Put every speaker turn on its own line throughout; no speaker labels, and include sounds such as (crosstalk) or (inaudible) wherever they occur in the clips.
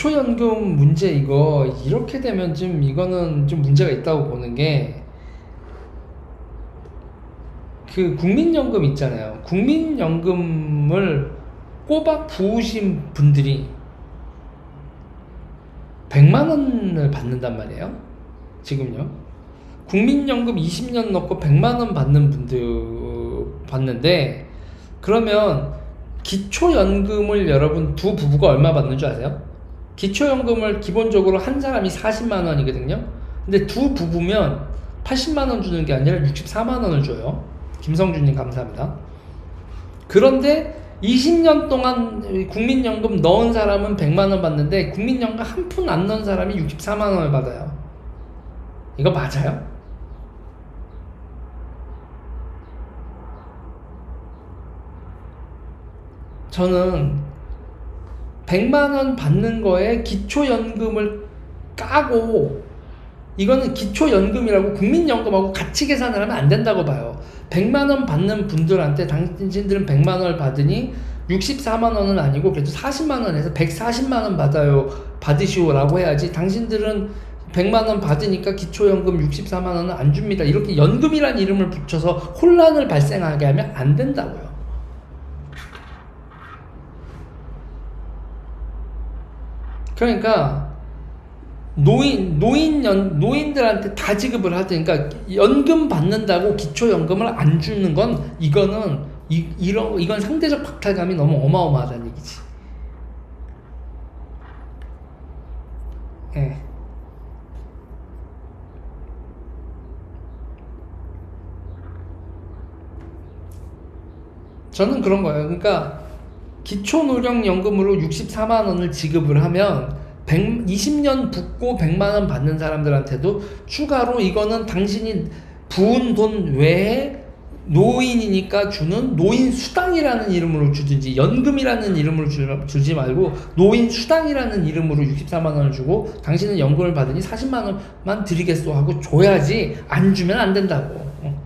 기초연금 문제 이거 이렇게 되면 좀 이거는 좀 문제가 있다고 보는 게 그 국민연금 있잖아요. 국민연금을 꼬박 부으신 분들이 100만 원을 받는단 말이에요. 지금요. 국민연금 20년 넣고 100만 원 받는 분들 받는데 그러면 기초연금을 여러분 두 부부가 얼마 받는 줄 아세요? 기초연금을 기본적으로 한 사람이 40만 원이거든요. 근데 두 부부면 80만 원 주는 게 아니라 64만 원을 줘요. 김성준님 감사합니다. 그런데 20년 동안 국민연금 넣은 사람은 100만 원 받는데 국민연금 한 푼 안 넣은 사람이 64만 원을 받아요. 이거 맞아요? 저는 100만 원 받는 거에 기초연금을 까고 이거는 기초연금이라고 국민연금하고 같이 계산을 하면 안 된다고 봐요. 100만 원 받는 분들한테 당신들은 100만 원을 받으니 64만 원은 아니고 그래도 40만 원에서 140만 원 받아요. 받으시오라고 해야지 당신들은 100만 원 받으니까 기초연금 64만 원은 안 줍니다. 이렇게 연금이란 이름을 붙여서 혼란을 발생하게 하면 안 된다고요. 그러니까 노인 노인 연 노인들한테 다 지급을 하든 그러니까 연금 받는다고 기초 연금을 안 주는 건 이거는 이 이런 이건 상대적 박탈감이 너무 어마어마하다는 얘기지. 예. 저는 그런 거예요. 그러니까 기초노령연금으로 64만 원을 지급을 하면 100, 20년 붓고 100만 원 받는 사람들한테도 추가로 이거는 당신이 부은 돈 외에 노인이니까 주는 노인 수당이라는 이름으로 주든지 연금이라는 이름으로 주, 주지 말고 노인 수당이라는 이름으로 64만 원을 주고 당신은 연금을 받으니 40만 원만 드리겠소 하고 줘야지 안 주면 안 된다고. 어.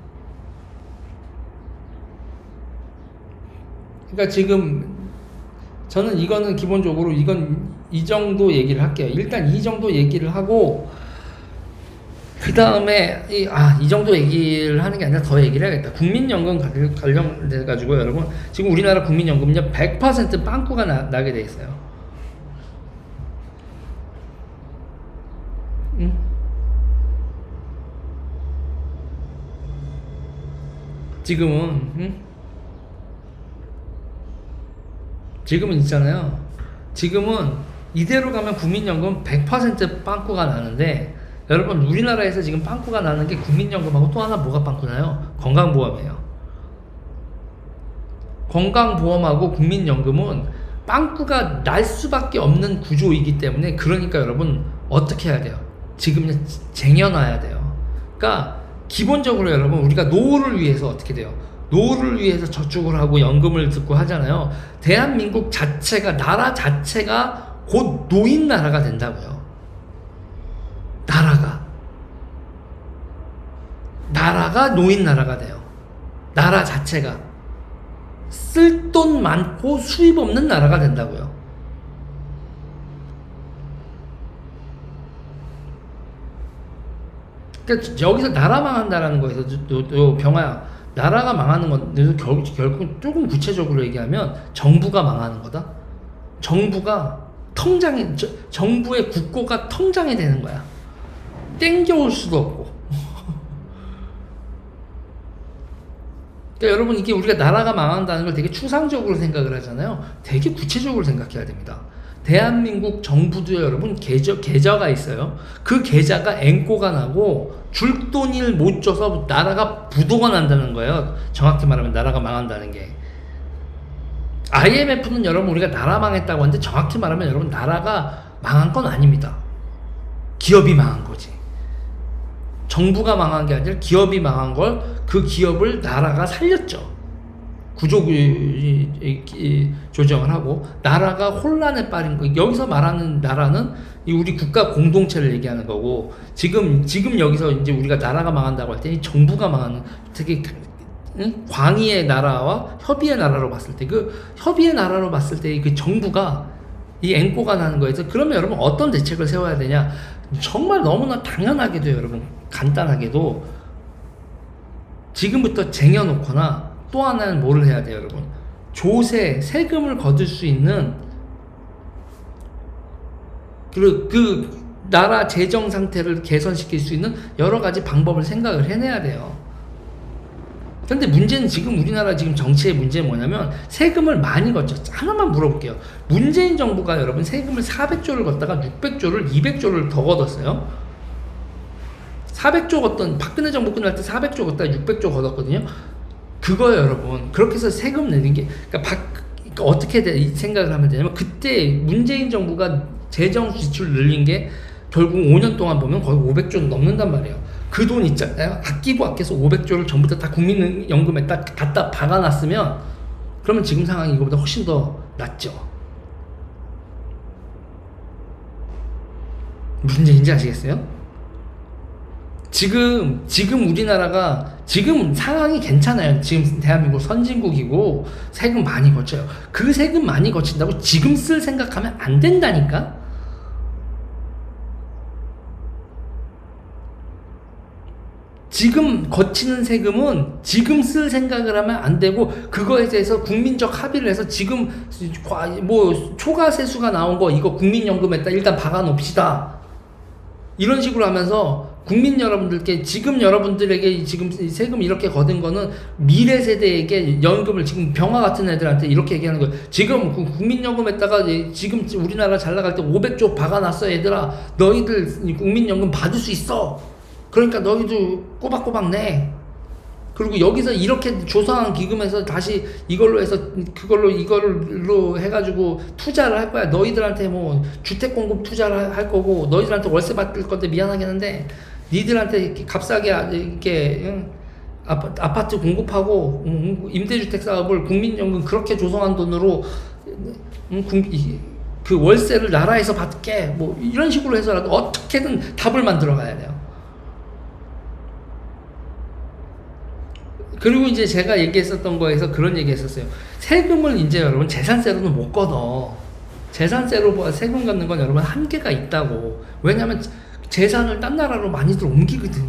그러니까 지금 저는 이거는 기본적으로 이건 이 정도 얘기를 할게요. 일단 이 정도 얘기를 하고 그 다음에 이, 아, 이 정도 얘기를 하는 게 아니라 더 얘기를 해야겠다. 국민연금 관- 관련돼 가지고 여러분 지금 우리나라 국민연금은요 100% 빵꾸가 나, 나게 돼 있어요. 응? 지금은 응? 지금은 있잖아요. 지금은 이대로 가면 국민연금 100% 빵꾸가 나는데 여러분 우리나라에서 지금 빵꾸가 나는 게 국민연금하고 또 하나 뭐가 빵꾸 나요? 건강보험이에요. 건강보험하고 국민연금은 빵꾸가 날 수밖에 없는 구조이기 때문에 그러니까 여러분 어떻게 해야 돼요? 지금 쟁여놔야 돼요. 그러니까 기본적으로 여러분 우리가 노후를 위해서 어떻게 돼요? 노후를 위해서 저축을 하고 연금을 듣고 하잖아요. 대한민국 자체가 나라 자체가 곧 노인 나라가 된다고요. 나라가 나라가 노인 나라가 돼요. 나라 자체가 쓸 돈 많고 수입 없는 나라가 된다고요. 그러니까 여기서 나라 망한다라는 거에서 또, 또 병아야 나라가 망하는 건 결, 결국 조금 구체적으로 얘기하면 정부가 망하는 거다. 정부가 통장이 저, 정부의 국고가 통장이 되는 거야. 땡겨올 수도 없고. (laughs) 그러니까 여러분 이게 우리가 나라가 망한다는 걸 되게 추상적으로 생각을 하잖아요. 되게 구체적으로 생각해야 됩니다. 대한민국 정부도 여러분 계좌, 계좌가 있어요. 그 계좌가 앵꼬가 나고 줄 돈을 못 줘서 나라가 부도가 난다는 거예요. 정확히 말하면 나라가 망한다는 게. IMF는 여러분 우리가 나라 망했다고 하는데 정확히 말하면 여러분 나라가 망한 건 아닙니다. 기업이 망한 거지. 정부가 망한 게 아니라 기업이 망한 걸 그 기업을 나라가 살렸죠. 구조 조정을 하고 나라가 혼란에 빠진 거 여기서 말하는 나라는 우리 국가 공동체를 얘기하는 거고 지금 지금 여기서 이제 우리가 나라가 망한다고 할 때 정부가 망하는 되게 응? 광의의 나라와 협의의 나라로 봤을 때 그 협의의 나라로 봤을 때 그 정부가 이 앵꼬가 나는 거에서 그러면 여러분 어떤 대책을 세워야 되냐? 정말 너무나 당연하게도 여러분 간단하게도 지금부터 쟁여놓거나 또 하나는 뭐를 해야 돼요, 여러분? 조세, 세금을 거둘 수 있는 그, 그 나라 재정 상태를 개선시킬 수 있는 여러 가지 방법을 생각을 해내야 돼요. 근데 문제는 지금 우리나라 지금 정치의 문제는 뭐냐면 세금을 많이 걷죠. 하나만 물어볼게요. 문재인 정부가 여러분 세금을 400조를 걷다가 600조를 200조를 더 걷었어요. 400조 걷던 박근혜 정부 끝날 때 400조 걷다가 600조 걷었거든요. 그거요, 여러분. 그렇게 해서 세금 내는 게 그러니까 박, 그러니까 어떻게 돼, 이 생각을 하면 되냐면 그때 문재인 정부가 재정 지출 늘린 게 결국 5년 동안 보면 거의 500조 넘는단 말이에요. 그 돈 있잖아요. 아끼고 아껴서 500조를 전부 다, 다 국민연금에 딱 갖다 박아놨으면 그러면 지금 상황이 이거보다 훨씬 더 낫죠. 문제인지 아시겠어요? 지금 지금 우리나라가 지금 상황이 괜찮아요. 지금 대한민국 선진국이고 세금 많이 거쳐요. 그 세금 많이 거친다고 지금 쓸 생각하면 안 된다니까. 지금 거치는 세금은 지금 쓸 생각을 하면 안 되고 그거에 대해서 국민적 합의를 해서 지금 과- 뭐 초과 세수가 나온 거 이거 국민연금에다 일단 박아 놓읍시다. 이런 식으로 하면서 국민 여러분들께 지금 여러분들에게 지금 이 세금 이렇게 거둔 거는 미래 세대에게 연금을 지금 병화 같은 애들한테 이렇게 얘기하는 거예요. 지금 그 국민연금에다가 이- 지금 우리나라 잘 나갈 때 500조 박아놨어 얘들아. 너희들 이 국민연금 받을 수 있어. 그러니까 너희도 꼬박꼬박 내. 그리고 여기서 이렇게 조성한 기금에서 다시 이걸로 해서 그걸로 이걸로 해가지고 투자를 할 거야. 너희들한테 뭐 주택 공급 투자를 할 거고 너희들한테 월세 받을 건데 미안하긴 한데 니들한테 이렇게 값싸게 아- 이렇게 아파트 공급하고 응, 임대주택 사업을 국민연금 그렇게 조성한 돈으로 그 월세를 나라에서 받게 뭐 이런 식으로 해서라도 어떻게든 답을 만들어 가야 돼요. 그리고 이제 제가 얘기했었던 거에서 그런 얘기 했었어요. 세금을 이제 여러분 재산세로는 못 걷어. 재산세로 뭐 세금 걷는 건 여러분 한계가 있다고. 왜냐면 재산을 딴 나라로 많이들 옮기거든.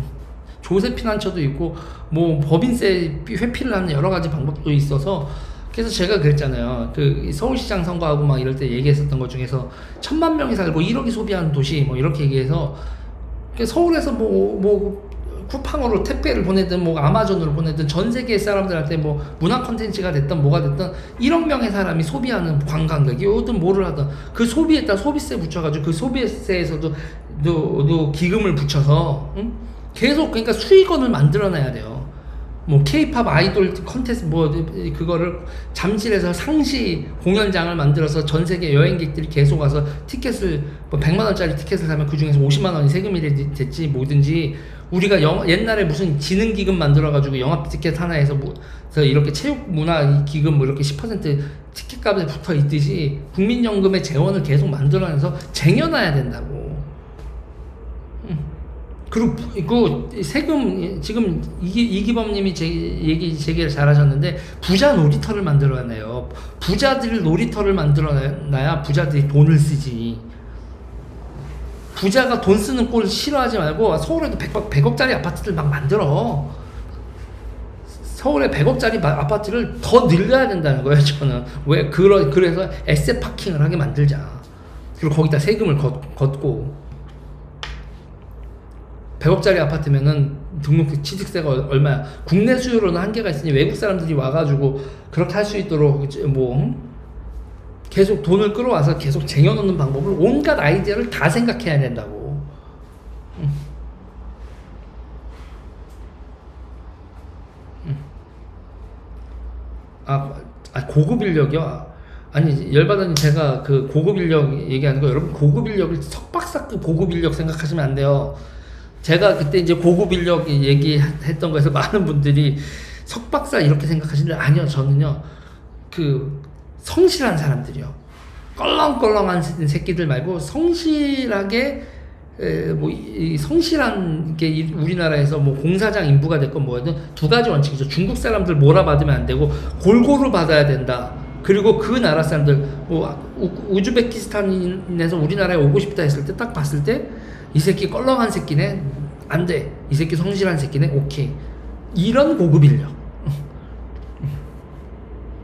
조세 피난처도 있고 뭐 법인세 회피를 하는 여러 가지 방법도 있어서 그래서 제가 그랬잖아요. 그 서울시장 선거하고 막 이럴 때 얘기했었던 것 중에서 천만 명이 살고 1억이 소비하는 도시 뭐 이렇게 얘기해서 그 서울에서 뭐, 뭐, 쿠팡으로 택배를 보내든 뭐 아마존으로 보내든 전 세계 사람들한테 뭐 문화 콘텐츠가 됐든 뭐가 됐든 1억 명의 사람이 소비하는 관광객이 오든 뭐를 하든 그 소비에다 소비세 붙여가지고 그 소비세에서도 또, 또 기금을 붙여서 응? 계속 그러니까 수익원을 만들어내야 돼요. 뭐 케이팝 아이돌 컨테스트 뭐 그거를 잠실에서 상시 공연장을 만들어서 전 세계 여행객들이 계속 와서 티켓을 뭐 100만 원짜리 티켓을 사면 그 중에서 50만 원이 세금이 됐- 됐지 뭐든지 우리가 영, 옛날에 무슨 지능 기금 만들어 가지고 영화 티켓 하나에서 뭐 그래서 이렇게 체육 문화 기금 뭐 이렇게 10% 티켓 값에 붙어 있듯이 국민연금의 재원을 계속 만들어내서 쟁여놔야 된다고. 그리고 그 세금 지금 이기, 이기범님이 제 얘기 제기를 잘하셨는데 부자 놀이터를 만들어내요. 부자들 놀이터를 만들어놔야 부자들이 돈을 쓰지. 부자가 돈 쓰는 꼴 싫어하지 말고 서울에도 100억, 100 억짜리 아파트들 막 만들어. 서울에 100억짜리 마- 아파트를 더 늘려야 된다는 거예요, 저는. 왜? 그러, 그래서 에세 파킹을 하게 만들자. 그리고 거기다 세금을 걷, 걷고. 100억짜리 아파트면은 등록 취득세가 얼- 얼마야? 국내 수요로는 한계가 있으니 외국 사람들이 와가지고 그렇게 할 수 있도록 뭐 음? 계속 돈을 끌어와서 계속 쟁여놓는 방법을 온갖 아이디어를 다 생각해야 된다고. 음. 음. 아, 아 고급 인력이요. 아니 열받으니 제가 그 고급 인력 얘기하는 거 여러분 고급 인력을 석박사급 고급 인력 생각하시면 안 돼요. 제가 그때 이제 고급 인력 얘기했던 거에서 많은 분들이 석박사 이렇게 생각하시는데 아니요 저는요 그 성실한 사람들이요. 껄렁껄렁한 새- 새끼들 말고 성실하게 에, 뭐, 이, 이 성실한 게 이- 우리나라에서 뭐 공사장 인부가 됐건 뭐든 두 가지 원칙이죠. 중국 사람들 몰아받으면 안 되고 골고루 받아야 된다. 그리고 그 나라 사람들 뭐 우, 즈베키스탄에서 우리나라에 오고 싶다 했을 때 딱 봤을 때 이 새끼 껄렁한 새끼네. 안 돼. 이 새끼 성실한 새끼네. 오케이. 이런 고급 인력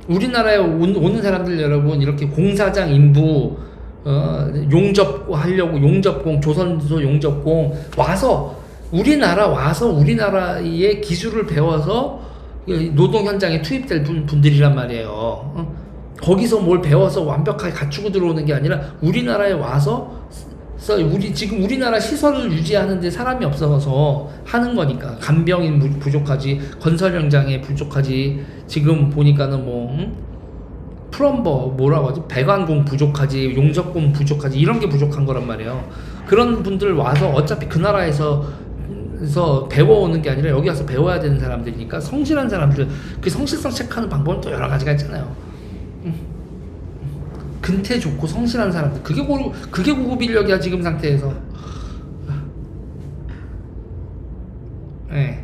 우리나라에 온, 오는 사람들 여러분 이렇게 공사장 인부 어, 용접 하려고 용접공 조선소 용접공 와서 우리나라 와서 우리나라의 기술을 배워서 이 노동 현장에 투입될 분, 분들이란 말이에요. 어? 거기서 뭘 배워서 완벽하게 갖추고 들어오는 게 아니라 우리나라에 와서 서 우리 지금 우리나라 시설을 유지하는데 사람이 없어서 하는 거니까. 간병인 부- 부족하지 건설 현장에 부족하지. 지금 보니까는 뭐 응? 플럼버 뭐라고 하지? 배관공 부족하지 용접공 부족하지 이런 게 부족한 거란 말이에요. 그런 분들 와서 어차피 그 나라에서 서 배워오는 게 아니라 여기 와서 배워야 되는 사람들이니까 성실한 사람들 그 성실성 체크하는 방법은 또 여러 가지가 있잖아요 근태 좋고 성실한 사람들. 그게 고 그게 고급 인력이야 지금 상태에서. 예.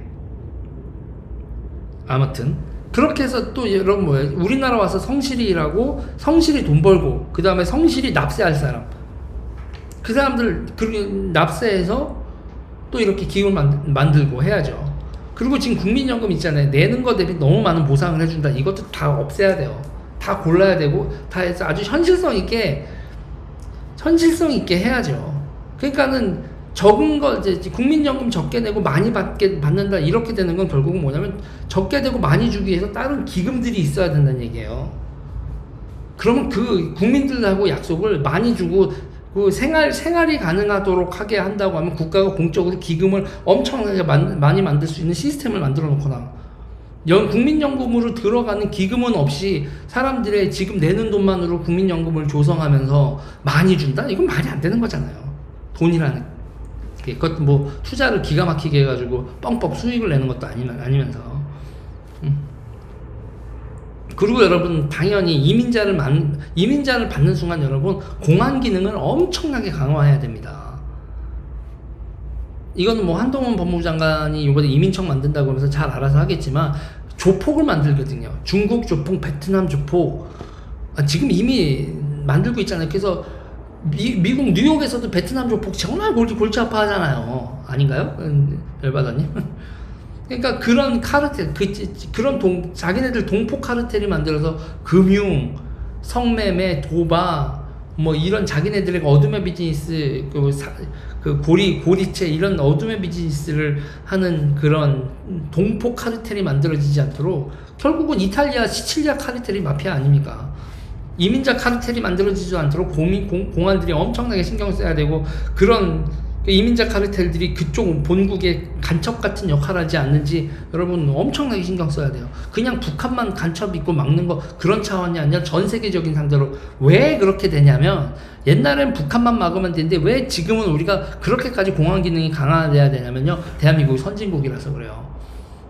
아무튼. 그렇게 해서 또 여러분 뭐예요? 우리나라 와서 성실히 일하고 성실히 돈 벌고 그 다음에 성실히 납세할 사람. 그 사람들 그 납세해서 또 이렇게 만, 만들고 해야죠. 그리고 지금 국민연금 있잖아요. 내는 거 대비 너무 많은 보상을 해준다. 이것도 다 없애야 돼요 다 골라야 되고 다 해서 아주 현실성 있게 현실성 있게 해야죠. 그러니까는 적은 거 이제 국민연금 적게 내고 많이 받게 받는다 이렇게 되는 건 결국은 뭐냐면 적게 되고 많이 주기 위해서 다른 기금들이 있어야 된다는 얘기예요. 그러면 그 국민들하고 약속을 많이 주고 그 생활 생활이 가능하도록 하게 한다고 하면 국가가 공적으로 기금을 엄청나게 만, 많이 만들 수 있는 시스템을 만들어 놓거나 연 국민연금으로 들어가는 기금은 없이 사람들의 지금 내는 돈만으로 국민연금을 조성하면서 많이 준다? 이건 말이 안 되는 거잖아요. 돈이라는 게. 그것 뭐 투자를 기가 막히게 해가지고 뻥뻥 수익을 내는 것도 아니면, 아니면서. 음. 그리고 여러분 당연히 이민자를 만, 이민자를 받는 순간 여러분 공안 기능을 엄청나게 강화해야 됩니다. 이거는 뭐 한동훈 법무부 장관이 이번에 이민청 만든다고 하면서 잘 알아서 하겠지만 조폭을 만들거든요. 중국 조폭, 베트남 조폭. 아, 지금 이미 만들고 있잖아요. 그래서 미, 미국 뉴욕에서도 베트남 조폭 정말 골치, 골치 아파하잖아요. 아닌가요? 음, 열받았니? (laughs) 그러니까 그런 카르텔, 그, 그런 동, 자기네들 동포 카르텔이 만들어서 금융, 성매매, 도박, 뭐 이런 자기네들의 어둠의 비즈니스, 그, 사, 그 고리, 고리체 이런 어둠의 비즈니스를 하는 그런 동포 카르텔이 만들어지지 않도록 결국은 이탈리아, 시칠리아 카르텔이 마피아 아닙니까? 이민자 카르텔이 만들어지지 않도록 공인, 공, 공안들이 엄청나게 신경 써야 되고 그런 그 이민자 카르텔들이 그쪽 본국에 간첩 같은 역할을 하지 않는지 여러분 엄청나게 신경 써야 돼요. 그냥 북한만 간첩 있고 막는 거 그런 차원이 아니라 전 세계적인 상대로 왜 그렇게 되냐면 옛날엔 북한만 막으면 되는데 왜 지금은 우리가 그렇게까지 공안 기능이 강화돼야 되냐면요. 대한민국이 선진국이라서 그래요.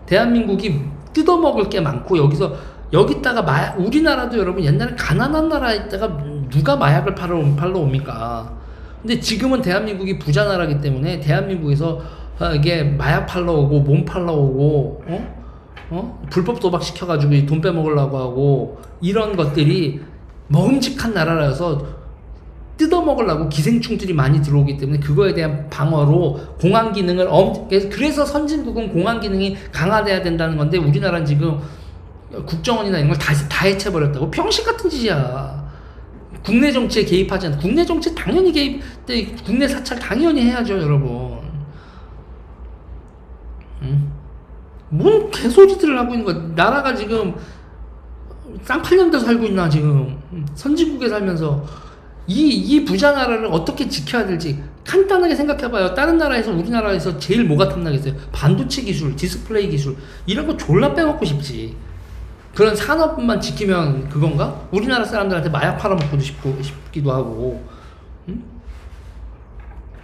대한민국이 뜯어먹을 게 많고 여기서 여기다가 마 우리나라도 여러분 옛날에 가난한 나라에다가 누가 마약을 팔러 옵니까? 근데 지금은 대한민국이 부자 나라기 때문에 대한민국에서 아, 이게 마약 팔러 오고 몸 팔러 오고 어? 어? 불법 도박 시켜가지고 돈 빼먹으려고 하고 이런 것들이 먹음직한 나라라서 뜯어먹으려고 기생충들이 많이 들어오기 때문에 그거에 대한 방어로 공안 기능을 엄 그래서 선진국은 공안 기능이 강화돼야 된다는 건데 우리나라는 지금 국정원이나 이런 걸 다 다 해체버렸다고 병신 같은 짓이야. 국내 정치에 개입하지 않. 국내 정치 당연히 개입. 때 국내 사찰 당연히 해야죠, 여러분. 응? 뭔 개소리들을 하고 있는 거야. 나라가 지금 쌍팔년대 살고 있나 지금 응. 선진국에 살면서 이, 이 부자 나라를 어떻게 지켜야 될지 간단하게 생각해봐요. 다른 나라에서 우리나라에서 제일 뭐가 탐나겠어요? 반도체 기술, 디스플레이 기술 이런 거 졸라 빼먹고 싶지. 그런 산업만 지키면 그건가? 우리나라 사람들한테 마약 팔아먹고도 싶고, 싶기도 하고.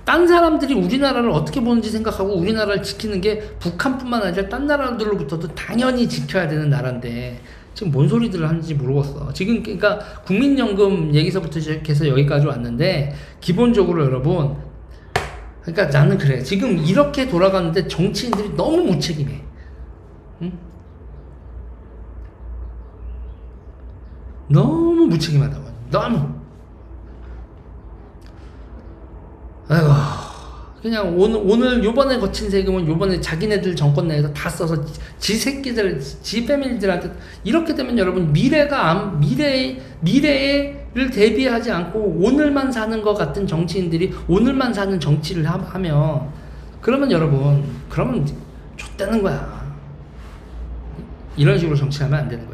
응? 딴 사람들이 우리나라를 어떻게 보는지 생각하고 우리나라를 지키는 게 북한뿐만 아니라 딴 나라들로부터도 당연히 지켜야 되는 나라인데 지금 뭔 소리들을 하는지 모르겠어. 지금 그러니까 국민연금 얘기서부터 시작해서 여기까지 왔는데 기본적으로 여러분 그러니까 나는 그래. 지금 이렇게 돌아가는데 정치인들이 너무 무책임해. 응? 너무 무책임하다고 너무 아이고 그냥 오늘 오늘 요번에 거친 세금은 요번에 자기네들 정권 내에서 다 써서 지, 지 새끼들 지 패밀리들한테 이렇게 되면 여러분 미래가 안 미래 미래를 대비하지 않고 오늘만 사는 것 같은 정치인들이 오늘만 사는 정치를 하, 하면 그러면 여러분 그러면 좆되는 거야 이런 식으로 정치하면 안 되는 거죠.